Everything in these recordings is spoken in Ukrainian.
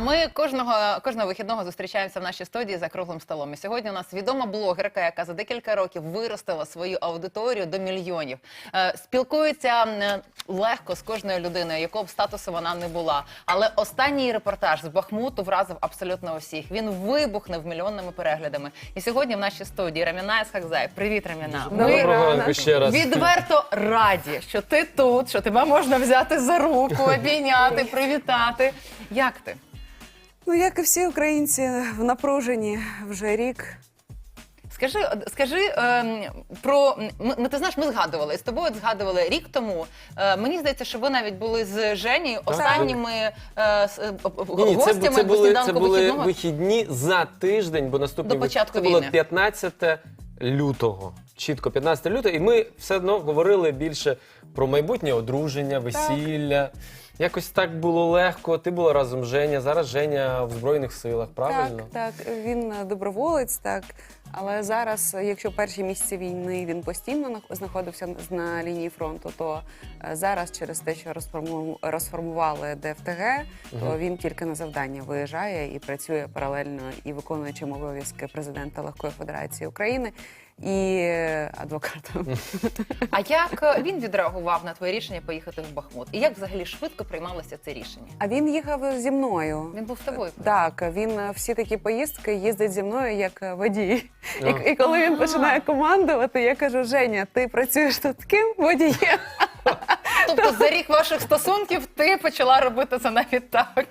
Ми кожного кожного вихідного зустрічаємося в нашій студії за круглим столом. І сьогодні у нас відома блогерка, яка за декілька років виростила свою аудиторію до мільйонів. Е, Спілкується е, легко з кожною людиною, якого б статусу вона не була. Але останній репортаж з Бахмуту вразив абсолютно усіх. Він вибухнув мільйонними переглядами. І сьогодні в нашій студії Раміна Есхакзай. Привіт, Раміна. Доброго ранку ще раз. Відверто раді, що ти тут, що тебе можна взяти за руку, обійняти, привітати. Як ти? Ну, як і всі українці в напруженні вже рік. Скажи, скажи е, про ми, ти знаєш, ми згадували з тобою. Згадували рік тому. Е, мені здається, що ви навіть були з Жені останніми е, с- е, Ні, ні, це, гостями це були, це сніданку були вихідного. вихідні за тиждень, бо наступний До початку це було війни. 15 лютого. Чітко 15 лютого, і ми все одно говорили більше про майбутнє одруження, весілля. Якось так було легко. Ти була разом з Женя. Зараз Женя в Збройних силах, правильно? Так, так, він е, доброволець, так. Але зараз, якщо перші місяці війни він постійно нах- знаходився на- лінії фронту, то е, зараз через те, що розформу- розформували ДФТГ, то він тільки на завдання виїжджає і працює паралельно і виконуючим обов'язки президента Легкої Федерації України і адвокатом. А як е, він відреагував на твоє рішення поїхати в Бахмут? І як взагалі швидко приймалося це рішення? А він їхав зі мною. Він був з тобою. Так, він е, всі такі поїздки їздить зі мною як е, водій. І, і коли він починає командувати, я кажу: Женя, ти працюєш тут ким водієм? Тобто за рік ваших стосунків ти почала робити це навіть так.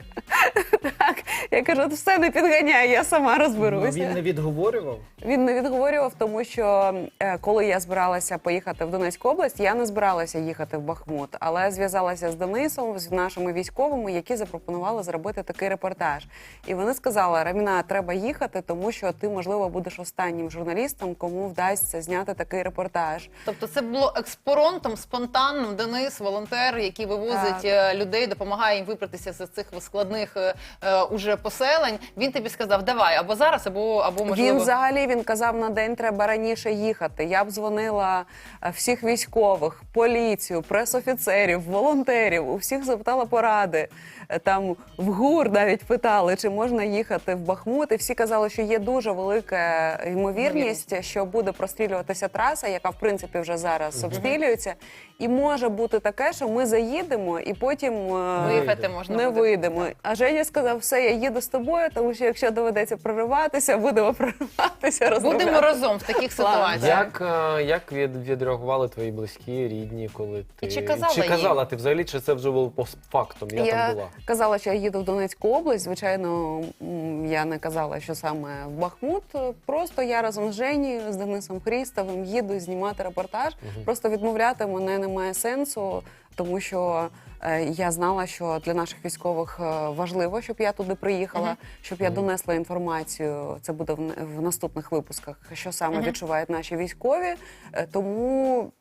Так, я кажу, все не підганяй, я сама Ну, розберуся. він не відговорював. Він не відговорював, тому що е, коли я збиралася поїхати в Донецьку область, я не збиралася їхати в Бахмут, але зв'язалася з Денисом, з нашими військовими, які запропонували зробити такий репортаж. І вони сказали: Раміна, треба їхати, тому що ти, можливо, будеш останнім журналістом, кому вдасться зняти такий репортаж. Тобто це було експоронтом, спонтанним. Денис, волонтер, який вивозить Так. е, людей, допомагає їм вибратися з цих складних е, е, уже поселень. Він тобі сказав, давай або зараз, або або можливо. Він взагалі він казав на день треба раніше їхати. Я б дзвонила е, всіх військових, поліцію, пресофіцерів, волонтерів. У всіх запитала поради. Е, Там в ГУР навіть питали, чи можна їхати в Бахмут. І всі казали, що є дуже велика ймовірність, що буде прострілюватися траса, яка в принципі вже зараз обстрілюється. І може бути таке, що ми заїдемо і потім е, Виїхати можна не буде. вийдемо. А Женя сказав, все, я їду з тобою, тому що якщо доведеться прориватися, будемо прориватися. Будемо разом в таких ситуаціях. Як, е, як від, відреагували твої близькі, рідні, коли ти чи казала чи їм? казала ти взагалі, чи це вже було постфактум? Я, там була. казала, що я їду в Донецьку область. Звичайно, м, я не казала, що саме в Бахмут. Просто я разом з Женією, з Денисом Хрістовим їду знімати репортаж. Просто відмовляти мене немає сенсу, тому що. е, Я знала, що для наших військових е, важливо, щоб я туди приїхала, щоб я донесла інформацію. Це буде в, в наступних випусках, що саме відчувають наші військові. Е, Тому,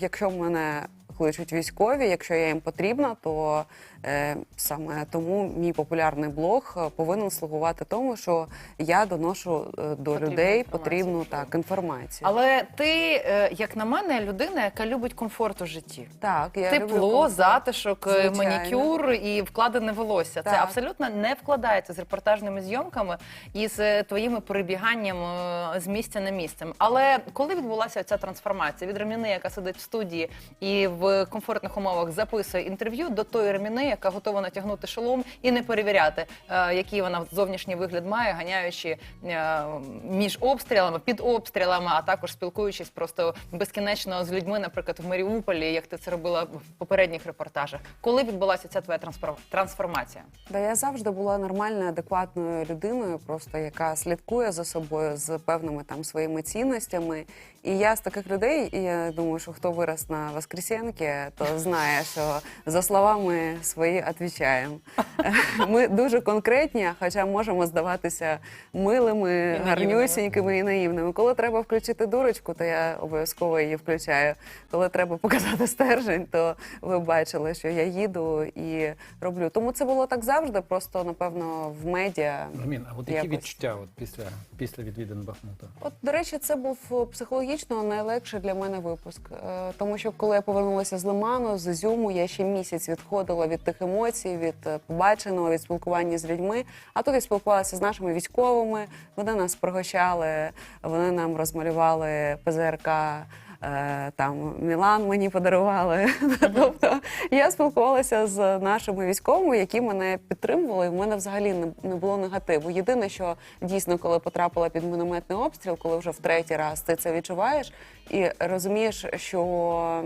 якщо мене кличуть військові, якщо я їм потрібна, то е, саме тому мій популярний блог е, повинен слугувати тому, що я доношу е, до Потрібну людей потрібну так інформацію. Але ти, е, як на мене, людина, яка любить комфорт у житті. так, я люблю Тепло, комфорт. затишок, е, Звичайно. манікюр і вкладене волосся. Це Так. абсолютно не вкладається з репортажними зйомками і з е, твоїми перебіганням е, з місця на місце. Але коли відбулася ця трансформація від Реміни, яка сидить в студії і в комфортних умовах записує інтерв'ю, до тої Реміни, яка готова натягнути шолом і не перевіряти, е, який вона зовнішній вигляд має, ганяючи е, між обстрілами, під обстрілами, а також спілкуючись просто безкінечно з людьми, наприклад, в Маріуполі, як ти це робила в попередніх репортажах. Коли відбулася ця твоя трансфор- трансформація? Да, я завжди була нормальною, адекватною людиною, просто яка слідкує за собою з певними там своїми цінностями. І я з таких людей, і я думаю, що хто вирос на Воскресенки, зйомки, то знає, що за словами свої відповідаємо. Ми дуже конкретні, хоча можемо здаватися милими, гарнюсінькими і наївними. Коли треба включити дурочку, то я обов'язково її включаю. Коли треба показати стержень, то ви бачили, що я їду і роблю. Тому це було так завжди, просто напевно в медіа. Ромін, а от які Якось. відчуття от після, після відвідин Бахмута? От, до речі, це був е, психологічно найлегший для мене випуск. Е, Тому що коли я повернулася з Лиману, з Ізюму, я ще місяць відходила від тих емоцій, від е, побаченого, від спілкування з людьми. А тут я спілкувалася з нашими військовими. Вони нас пригощали, вони нам розмалювали ПЗРК. е, Там Мілан мені подарували. тобто я спілкувалася з нашими військовими, які мене підтримували. і в мене взагалі не було негативу. Єдине, що дійсно, коли потрапила під мінометний обстріл, коли вже в третій раз ти це відчуваєш і розумієш, що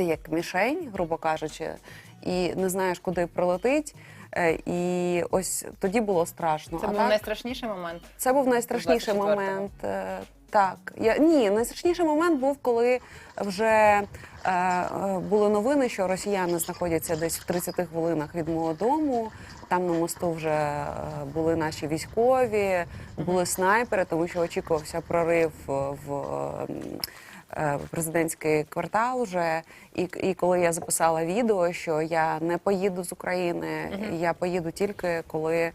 ти як мішень, грубо кажучи, і не знаєш, куди прилетить. Е, І ось тоді було страшно. Це а був так, найстрашніший момент. це був найстрашніший 24-го. момент. е, Так, я ні, найстрашніший момент був, коли вже е, е, були новини, що росіяни знаходяться десь в 30 хвилинах від мого дому. Там на мосту вже е, були наші військові, були снайпери, тому що очікувався прорив в. е, е, президентський квартал вже. І, і коли я записала відео, що я не поїду з України, я поїду тільки коли е,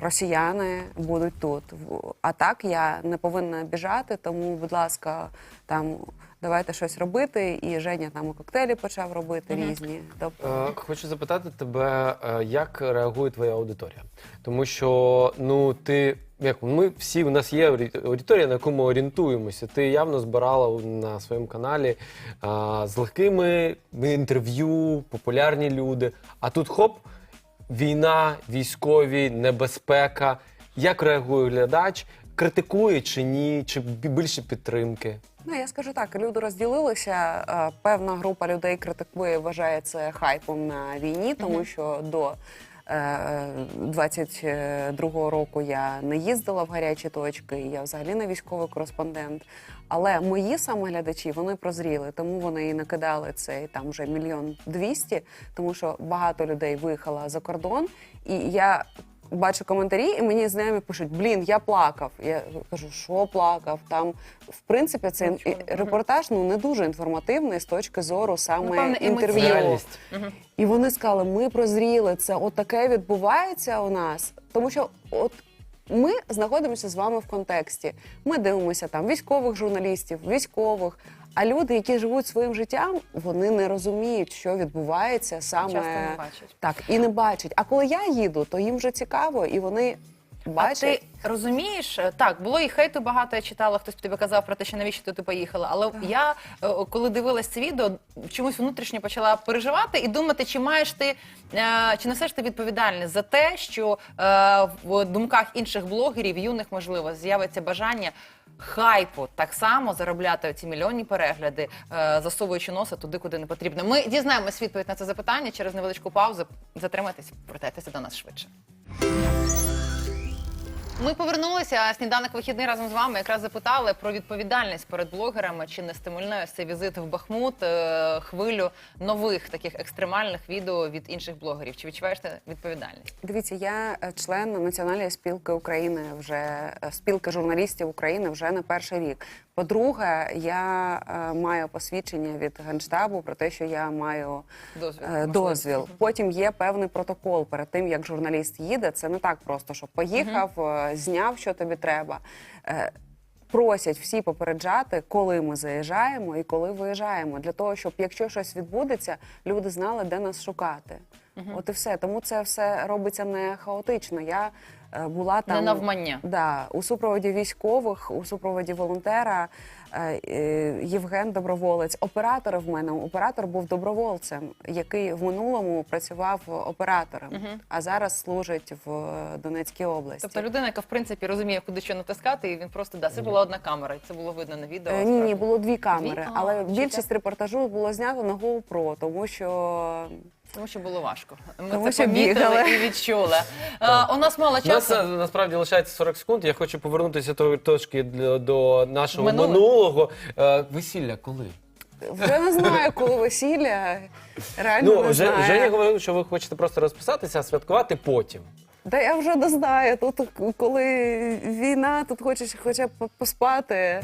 росіяни будуть тут. В- А так я не повинна біжати, тому, будь ласка, там давайте щось робити. І Женя там і коктейлі почав робити різні. Тобто Е, Хочу запитати тебе, е, як реагує твоя аудиторія? Тому що ну ти як ми всі у нас є аудиторія, на яку ми орієнтуємося. Ти явно збирала на своєму каналі а, з легкими інтерв'ю, популярні люди. А тут хоп, війна, військові, небезпека. Як реагує глядач? Критикує чи ні, чи більше підтримки? Ну, я скажу так, люди розділилися. Певна група людей критикує, вважає це хайпом на війні, тому що до 22-го року я не їздила в гарячі точки, я взагалі не військовий кореспондент. Але мої саме глядачі вони прозріли, тому вони і накидали цей там вже мільйон двісті, тому що багато людей виїхало за кордон, і я бачу коментарі, і мені знайомі пишуть: блін, я плакав. Я кажу, що плакав? Там, в принципі, цей Ну, і- репортаж ну не дуже інформативний з точки зору саме Напевне, інтерв'ю. Реальність. І вони сказали: ми прозріли, це от таке відбувається у нас. Тому що от ми знаходимося з вами в контексті. Ми дивимося там військових журналістів, військових. А люди, які живуть своїм життям, вони не розуміють, що відбувається саме Часто не бачать. так і не бачать. А коли я їду, то їм вже цікаво, і вони бачать. А ти розумієш, е, так, було і хейту багато, я читала, хтось тобі казав про те, що навіщо ти поїхала. Але я, е, коли дивилась це відео, чомусь внутрішньо почала переживати і думати, чи маєш ти, е, чи несеш ти відповідальність за те, що в думках інших блогерів, юних, можливо, з'явиться бажання. Хайпу так само заробляти ці мільйонні перегляди, е, засовуючи носа туди, куди не потрібно. Ми дізнаємось відповідь на це запитання через невеличку паузу. Затримайтесь, повертайтеся до нас швидше. Ми повернулися. Сніданок вихідний разом з вами якраз запитали про відповідальність перед блогерами. Чи не стимульне ось цей візит в Бахмут е, хвилю нових таких екстремальних відео від інших блогерів? Чи відчуваєш ти відповідальність? Дивіться, я е, член Національної спілки України вже е, спілки журналістів України вже не перший рік. По-друге, я е, маю посвідчення від генштабу про те, що я маю Дозвіл, е, дозвіл. Потім є певний протокол перед тим, як журналіст їде. Це не так просто, що поїхав, е, зняв, що тобі треба. Е, Просять всі попереджати, коли ми заїжджаємо і коли виїжджаємо, для того, щоб якщо щось відбудеться, люди знали, де нас шукати. От і все. Тому це все робиться не хаотично. Я була там навмання. Да, у супроводі військових, у супроводі волонтера е, е, Євген Доброволець. Оператор в мене оператор був добровольцем, який в минулому працював оператором, а зараз служить в е, Донецькій області. Тобто людина, яка в принципі розуміє, куди що натискати, і він просто да, це була одна камера, і це було видно на відео. Е, Ні, ні, було дві камери, Дві? А, але чи більшість репортажу було знято на GoPro, тому що Тому що було важко. Ми Тому це помітили бігали. і відчули. А, у нас мало часу. нас е, насправді лишається 40 секунд. Я хочу повернутися до точки до, до нашого Минуле? минулого. Е, Весілля коли? Вже не знаю, коли весілля. Реально Ну, не Же- знаю. Женя говорив, що ви хочете просто розписатися, а святкувати потім. Та я вже не знаю. Тут коли війна, тут хочеш хоча б поспати.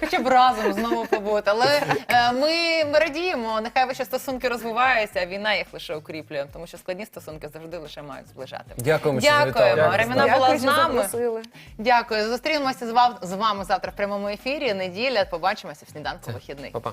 Хоча б разом знову побути. Але е, ми, ми радіємо. Нехай ваші стосунки розвиваються, а війна їх лише укріплює, тому що складні стосунки завжди лише мають зближати. Дякуємо, що Дякуємо. завітали. Реміна була з нами. запросили. Дякую. Зустрінемося з вами, з вами завтра в прямому ефірі. Неділя. Побачимося в сніданку вихідний. Па-па.